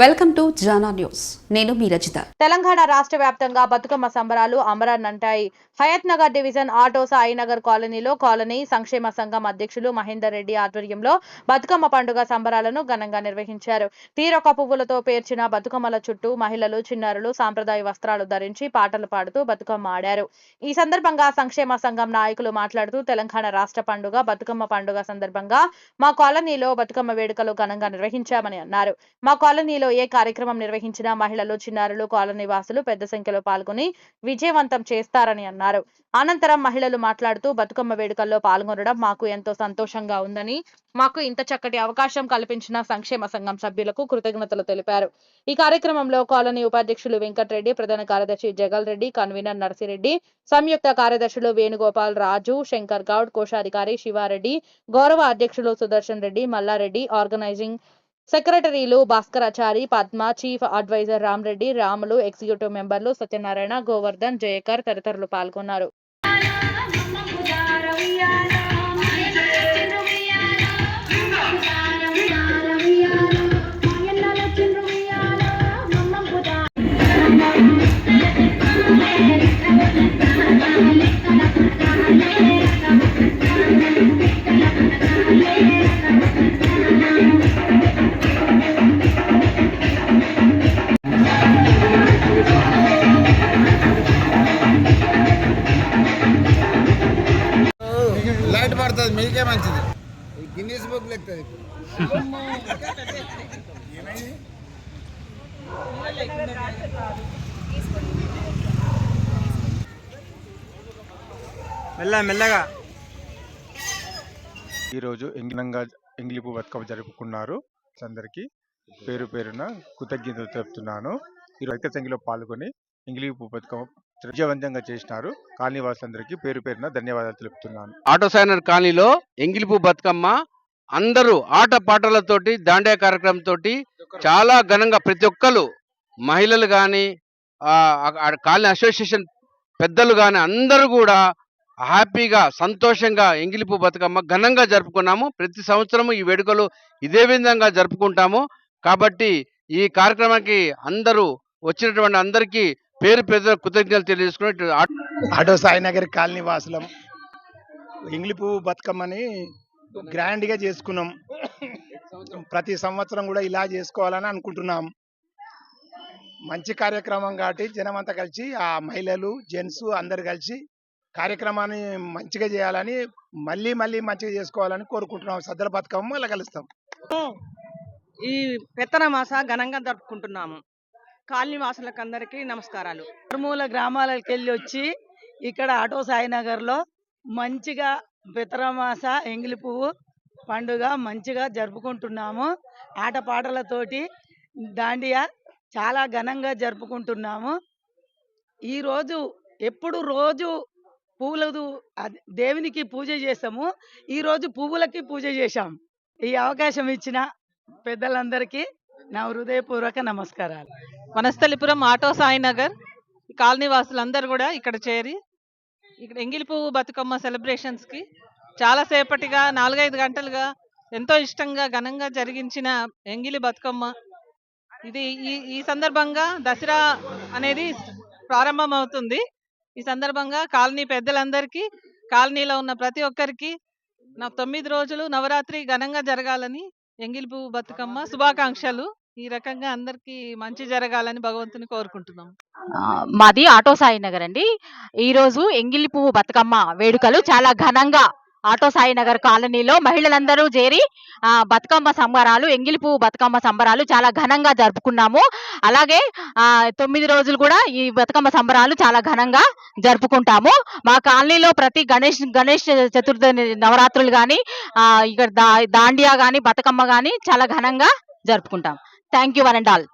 Welcome to Jana news. నేను మీ రజిత. తెలంగాణ రాష్ట్ర వ్యాప్తంగా బతుకమ్మ సంబరాలు అమరానంటాయి హయత్ నగర్ డివిజన్ ఆటో సాయినగర్ కాలనీలో కాలనీ సంక్షేమ సంఘం అధ్యక్షులు మహేందర్ రెడ్డి ఆధ్వర్యంలో బతుకమ్మ పండుగ సంబరాలను ఘనంగా నిర్వహించారు. తీరొక పువ్వులతో పేర్చిన బతుకమ్మల చుట్టూ మహిళలు చిన్నారులు సాంప్రదాయ వస్త్రాలు ధరించి పాటలు పాడుతూ బతుకమ్మ ఆడారు. ఈ సందర్భంగా సంక్షేమ సంఘం నాయకులు మాట్లాడుతూ తెలంగాణ రాష్ట్ర పండుగ బతుకమ్మ పండుగ సందర్భంగా మా కాలనీలో బతుకమ్మ వేడుకలు ఘనంగా నిర్వహించామని అన్నారు. మా కాలనీలో ఏ కార్యక్రమం నిర్వహించినా మహిళలు చిన్నారులు కాలనీ పెద్ద సంఖ్యలో పాల్గొని విజయవంతం చేస్తారని అన్నారు. అనంతరం మహిళలు మాట్లాడుతూ బతుకమ్మ వేడుకల్లో పాల్గొనడం మాకు ఎంతో సంతోషంగా ఉందని మాకు ఇంత చక్కటి అవకాశం కల్పించిన సంక్షేమ సంఘం సభ్యులకు కృతజ్ఞతలు తెలిపారు. ఈ కార్యక్రమంలో కాలనీ ఉపాధ్యక్షులు వెంకటరెడ్డి ప్రధాన కార్యదర్శి జగల్ రెడ్డి కన్వీనర్ నర్సిరెడ్డి సంయుక్త కార్యదర్శులు వేణుగోపాల్ రాజు శంకర్ గౌడ్ కోశాధికారి శివారెడ్డి గౌరవ అధ్యక్షులు సుదర్శన్ రెడ్డి మల్లారెడ్డి ఆర్గనైజింగ్ సెక్రటరీలు Bhaskarachari Padma chief adviser Ramreddy Ramulu executive మెంబర్లు సత్యనారాయణ గోవర్ధన్ జయకర్ తదితరులు పాల్గొన్నారు Yeah. మీకే మంచిది. ఈ గిన్నీస్ బుక్ లెక్కుతుంది మెల్ల మెల్లగా. ఈరోజు ఎంగినంగా ఎంగిలిపు బతుకమ్మ జరుపుకున్నారు. అందరికీ పేరు పేరున కృతజ్ఞతలు తెలుపుతున్నాను. ఈ రైతు సంఖ్యలో పాల్గొని ఎంగిలిపు బతుకమ్మ విజయవంతంగా చేసినారు. కాలనీ వాసులందరికీ పేరు పేరున ధన్యవాదాలు తెలుపుతున్నాను. ఆటో సైనర్ కాలనీలో ఎంగిలిపు బతుకమ్మ అందరూ ఆట పాటలతోటి దాండే కార్యక్రమంతో చాలా ఘనంగా ప్రతి ఒక్కరు మహిళలు కానీ కాలనీ అసోసియేషన్ పెద్దలు కానీ అందరూ కూడా హ్యాపీగా సంతోషంగా ఎంగిలిపు బతుకమ్మ ఘనంగా జరుపుకున్నాము. ప్రతి సంవత్సరము ఈ వేడుకలు ఇదే విధంగా జరుపుకుంటాము. కాబట్టి ఈ కార్యక్రమానికి అందరూ వచ్చినటువంటి అందరికీ పేరు పేరు కృతజ్ఞతలు తెలియజేసుకుని ఆటో సాయినగర్ కాలనీ వాసులం. ఇంగ్లి పువ్వు బతుకమ్మని గ్రాండ్గా చేసుకున్నాం. ప్రతి సంవత్సరం కూడా ఇలా చేసుకోవాలని అనుకుంటున్నాం. మంచి కార్యక్రమం కాబట్టి జనం అంతా కలిసి ఆ మహిళలు జెంట్స్ అందరు కలిసి కార్యక్రమాన్ని మంచిగా చేయాలని మళ్ళీ మళ్ళీ మంచిగా చేసుకోవాలని కోరుకుంటున్నాం. సద్దల బతుకమ్మ మళ్ళీ కలుస్తాం. ఈ పెత్తన మాస ఘనంగా జరుపుకుంటున్నాము. కాలనీ వాసులకు అందరికీ నమస్కారాలు. నిర్మూల గ్రామాలకు వెళ్ళి వచ్చి ఇక్కడ ఆటో సాయినగర్లో మంచిగా పితరమాస ఎంగిలి పువ్వు పండుగ మంచిగా జరుపుకుంటున్నాము. ఆటపాటలతోటి దాండియా చాలా ఘనంగా జరుపుకుంటున్నాము. ఈరోజు ఎప్పుడు రోజు పువ్వులదు అది- దేవునికి పూజ చేసాము ఈరోజు పువ్వులకి పూజ చేశాం. ఈ అవకాశం ఇచ్చిన పెద్దలందరికీ నా హృదయపూర్వక నమస్కారాలు. వనస్థలిపురం ఆటో సాయినగర్ ఈ కాలనీ వాసులందరూ కూడా ఇక్కడ చేరి ఇక్కడ ఎంగిలి పువ్వు బతుకమ్మ సెలబ్రేషన్స్కి చాలా సేపటిగా నాలుగైదు గంటలుగా ఎంతో ఇష్టంగా ఘనంగా జరిగించిన ఎంగిలి బతుకమ్మ. ఇది ఈ ఈ సందర్భంగా దసరా అనేది ప్రారంభం అవుతుంది ఈ సందర్భంగా కాలనీ పెద్దలందరికీ కాలనీలో ఉన్న ప్రతి ఒక్కరికి నా తొమ్మిది రోజులు నవరాత్రి ఘనంగా జరగాలని ఎంగిలి పువ్వు బతుకమ్మ శుభాకాంక్షలు. ఈ రకంగా అందరికీ మంచి జరగాలని భగవంతుని కోరుకుంటున్నాం. మాది ఆటో సాయి నగర్ అండి ఈరోజు ఎంగిలి పువ్వు బతుకమ్మ వేడుకలు చాలా ఘనంగా ఆటో సాయి నగర్ కాలనీలో మహిళలందరూ చేరి బతుకమ్మ సంబరాలు ఎంగిలి పువ్వు బతుకమ్మ సంబరాలు చాలా ఘనంగా జరుపుకున్నాము. అలాగే తొమ్మిది రోజులు కూడా ఈ బతుకమ్మ సంబరాలు చాలా ఘనంగా జరుపుకుంటాము. మా కాలనీలో ప్రతి గణేష్ గణేష్ చతుర్థి నవరాత్రులు కానీ ఇక్కడ దా దాండియా కానీ బతుకమ్మ కానీ చాలా ఘనంగా జరుపుకుంటాం. Thank you one and all